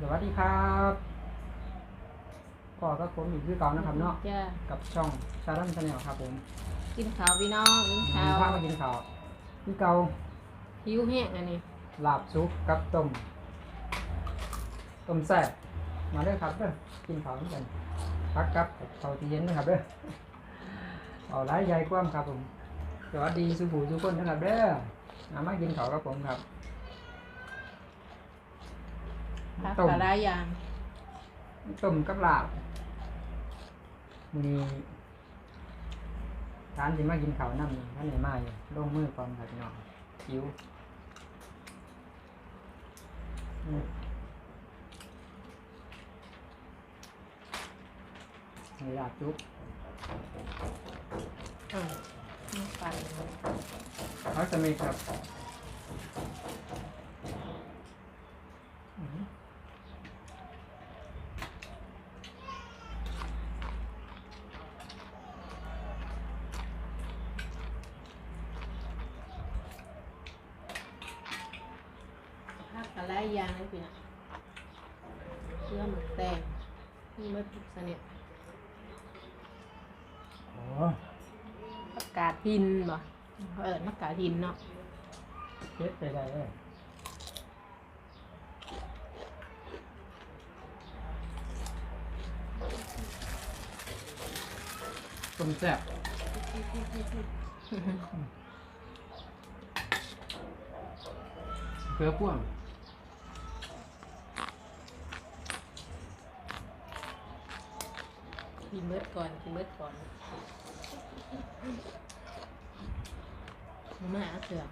สวัสดีครับพ่อกับผมอยู่คือเก่านะครับเนาะ จ้ากับช่องชาลันชาแนลครับผมกินข้าวพี่น้องกินข้าวพามากินข้าวคือเก่าหิวแห้งอันนี้ลาบซุปกับต้ม ต้มแซ่บมาเด้อครับเด้อกินข้าวด้วยกันพักกับข้าวที่เย็นนะครับเด้อเอาหลายใหญ่กว้างครับผม สวัสดีสุภูสุคนนะครับเด้อมามากินข้าวกับผมครับ ผักต้ม กะหลายอย่างต้มกับลาบมีร้านที่มากินข้าวน้ำนี่ท่านไหนมาอยู่ลงมือก่อนครับพี่น้องคิวอืมมีลาบจุ๊บอ้าวน้ำปลาเขาจะมีครับอืม ผักกะ หลายอย่างเลยพี่น่ะเชื่อหมึกแตงนี่มันทุกชนิดโอ้ผักกาดหินบ่เขาเอิญผักกาดหินเนาะเช็ดไปได้เลยต้มแซ่บเกลือพ่วง กินเบิดก่อนกินเบิดก่อนมาหาเสือ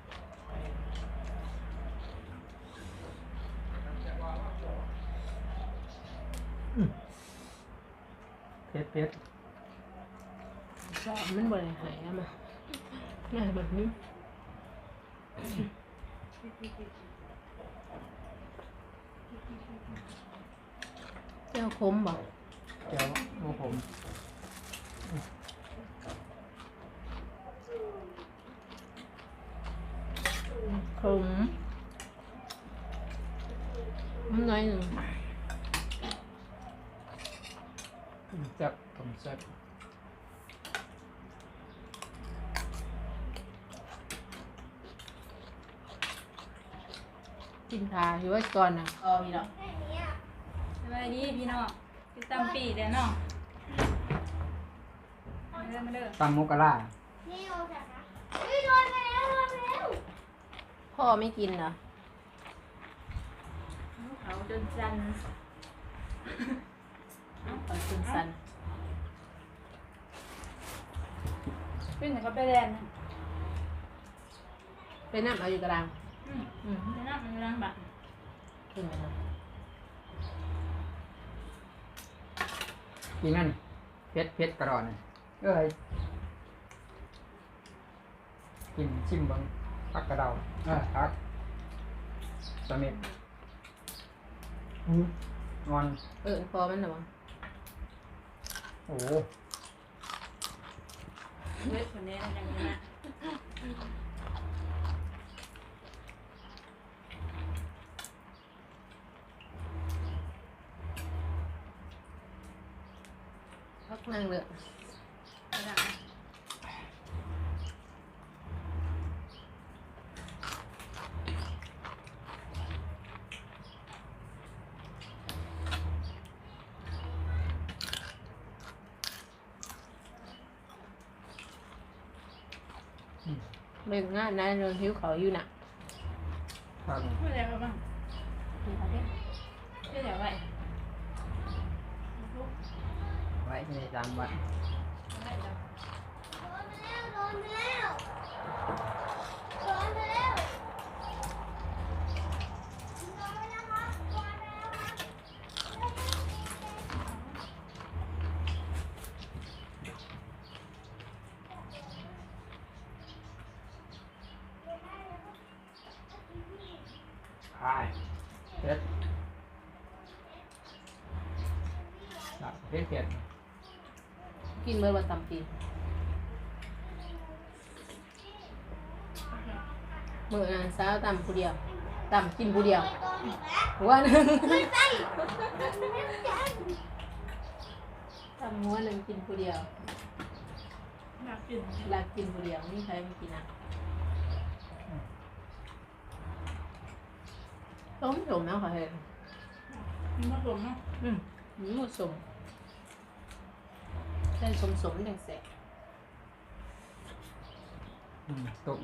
เผ็ดเผ็ดชอบมันบ่ได้หายอะมาง่ายแบบนี้เจ้าคมบ่เจียวโอ้ผมขมมันน้อยหนึ่งต้มแซ่บต้มแซ่บกินทาอยู่ไว้ก่อนนะอ๋อมีดอกสวัสดีพี่น้อง พี่ตั้มปีเด้อน้องมาเด้อมาเด้อตำมุกกะลาพ่อไม่กินเหรอเขาจนจันเอากินสันเป็นแต่ก็ไปแลนนะไปน้ำเอาอยู่กลางอืมอืมไปนั่งอยู่นั่งบัตรขึ้นไปนะ กินนั่นเผ็ดเผ็ดกระดอนเอ้ยกินชิมเบังพักกระเดาเออพักสมิธงอน เออพอมันเหรอวะโอ้โหเล็กคนนี้นะอย่างนี้น นั่งเลยไม่ได้เบ่งงานนะเรื่องหิวเขาอยู่น่ะพักไม่ได้บ้างกินอะไรไม่ได้ไว้ ไว้ในสามวัน กินเมื่อวันตำปีเมื่อนั้นสาวตำผู้เดียวอตำกินผู้เดียวหัวหนึ่งตำหัวหนึ่งกินผู้เดียวอยากกินเวลากินผู้เดียวนี่ใครไม่กินอะต้มสมแล้วค่ะเฮ้ยมีมะกรูดเนาะอืมหมูสม ได้สมสมแดงแสบอืมตุ่ม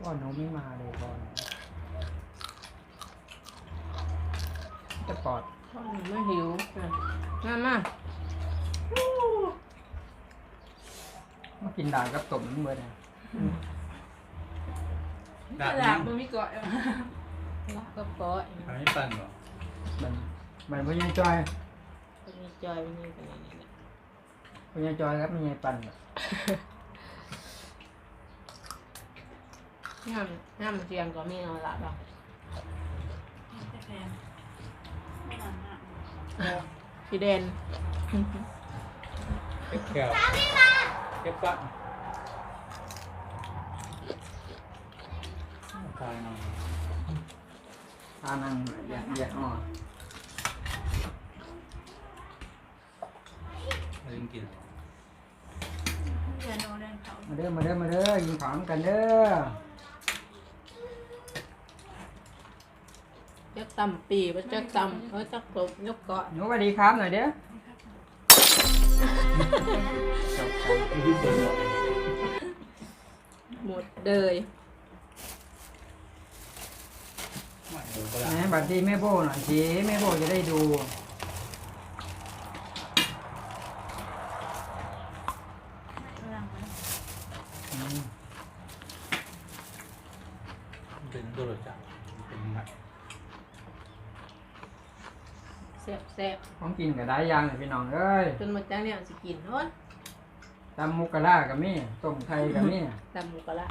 ก่อนน้องไม่มาเลยก่อนจะปอดพ่อหนูไม่หิวอะมามามากินด่างกับตุ่มมันเบิดนะตลาดมันมีเกาะอยู่แล้วก็ปอยทำให้ปั่นเหรอ มันมันพ่อใหญ่จอยคนนี้จอยคนนี้เป็นอย่างนี้แหละพ่อใหญ่จอยครับมันใหญ่ปั่นน่ะงามงามเสียงก็มีเอาละบ่จะแพงไม่นานมากสีแดงเก็บแก้วเก็บปั่นทายหน่อยทานังแยะแยะอ่อน ไม่ต้องกินเรียนโอเรียนเขามาเด้อมาเด้อมาเด้อกินของกันเด้อจักตำปีว่าจักตำเออจักตบยกเกาะหนูสวัสดีครับหน่อยเด้อจบกันไม่ได้เปิดหมดเลยไม่เดี๋ยวก็ไหได้นบัดดีแม่โบหน่อยสิแม่โบจะได้ดู เรื่องมัน อืม เป็นตัวรสจัดเป็นหนัก แซ่บแซ่บ ของ กินกับได้ยางเลยพี่น้องเอ้ยจนหมดจังเนี่ยสิกินโน้นตำมุกกะลากับมี่ต้มไข่กับมี่ตำหมูกระละ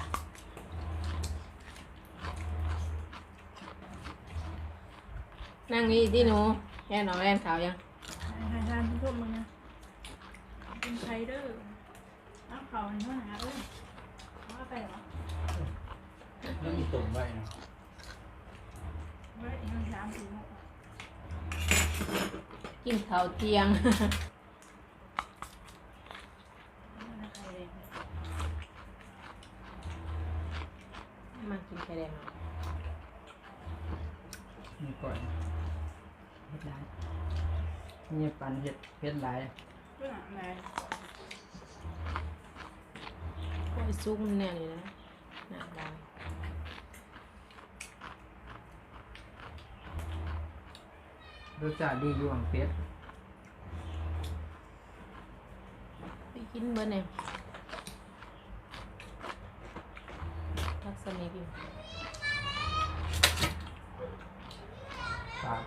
นั่งนี่ที่หนูแอนเอาแอนขาวยังใครทานทุกมึงนะเป็นไคเดอร์เอาเขาในห้องหาเอ้ยว่าไปเหรอ แล้วมีตุ่มไว้นะ เว้ยอีกสามสี่โมง กินข้าวเที่ยงไม่ใครเลยมากินไข่แดงเอานี่ก่อนเฮ็ดได้นี่ปันเฮ็ดเฮ็ดหลายเรื่องอะไรโอ้ยซุกมันแน่เลยนะหนาดา รสชาติดีอยู่ของเป็ดไปกินเบอร์เนี่ยทักษณีกินปาก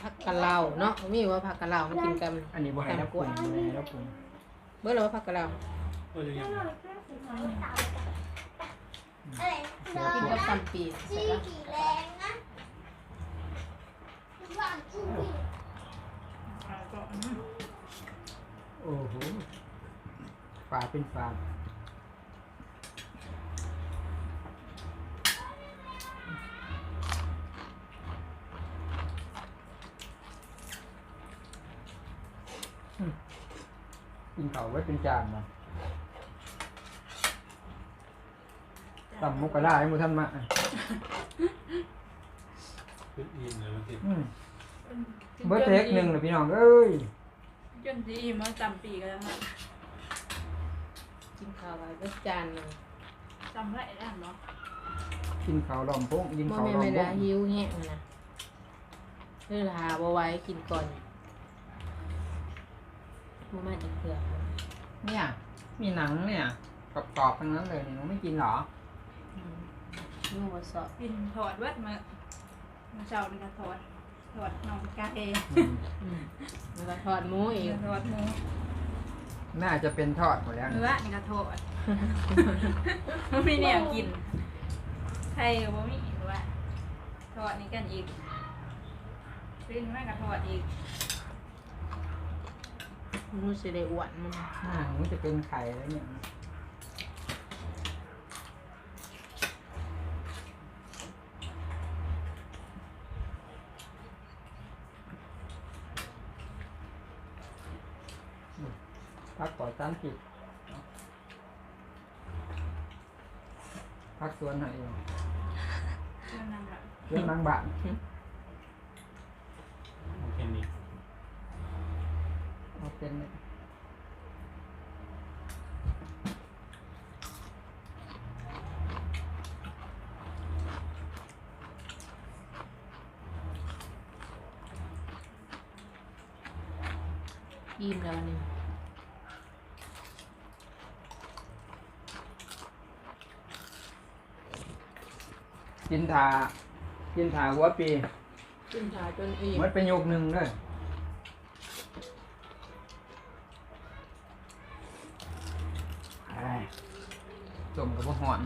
ผักกะเหล่าเนาะมีว่าผักกะเหล่ามันกินกันอันนี้บ่ให้รับปรุงบ่ให้รับปรุงเบอร์เราว่าผักกะเหล่าก็จะยัง เดี๋ยวกินกับงตำปีใช่ปะเอาก็อืมโอ้โหฝาเป็นฝาอืมกินเขาไว้เป็นจานมา ตำมุกกะลาให้หมูท่านมาอะเป็นอิ่มเลยมันติดอืมเบิร์ดเทคหนึ่งเลยพี่น้องเอ้ยจนที่มาจำปีกันแล้วค่ะกินข้าวไว้เบิดจานหนึงจำได้แล้วเนาะกินเขาวล้อมโป้งกินบ่เขาวแม่นล้อมไม่โป้ได้งหิวแห้งนะเวลาบ่ไหว้กินก่อนบ่มาจังเถื่อเนี่ย มีหนังเนี่ยกรอบๆทั้งนั้นเลยหนูไม่กินเหรออืม นู่นบ่สอบกินถอดเวทมามาเช้านี่ก็ถอดถอดน้องกาเออืมอืมแล้วก็ทอดหมูอีกถอดหมูน่าจะเป็นทอดหมดแล้วเนื้อนะนี่ก็ถอดมันมีแนวกินไทยก็บ่มีว่าถอดนี่กันอีกปิ้งแม่ก็ถอดอีกมันสิได้อ้วนมันหน้าหนูจะเป็นไข่แล้วเนี่ย พักปล่อยตามผิดพักสวนหน่อยเองเรื่องนั้นแบบเรื่องบางบานโอเคนี่เอาเป็นอิ่มแล้วนี่ กินถากินถาหัวปีกินชาจนอิ่มมันเป็นโยกหนึ่งเลยไอ้จมกับพวกหอน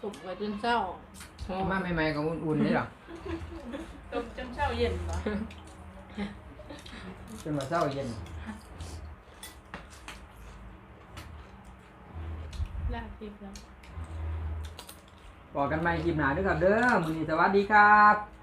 สุกไว้จนเศร้าหอมมาใหม่ๆกับอุ่นๆนี่หรอต้มจนเช้าเย็นเหรอจนว่าเช้าเย็นลากติดแล้ว บอกกันใหม่คลิปหน้าด้วยครับเด้อมือนี้สวัสดีครับ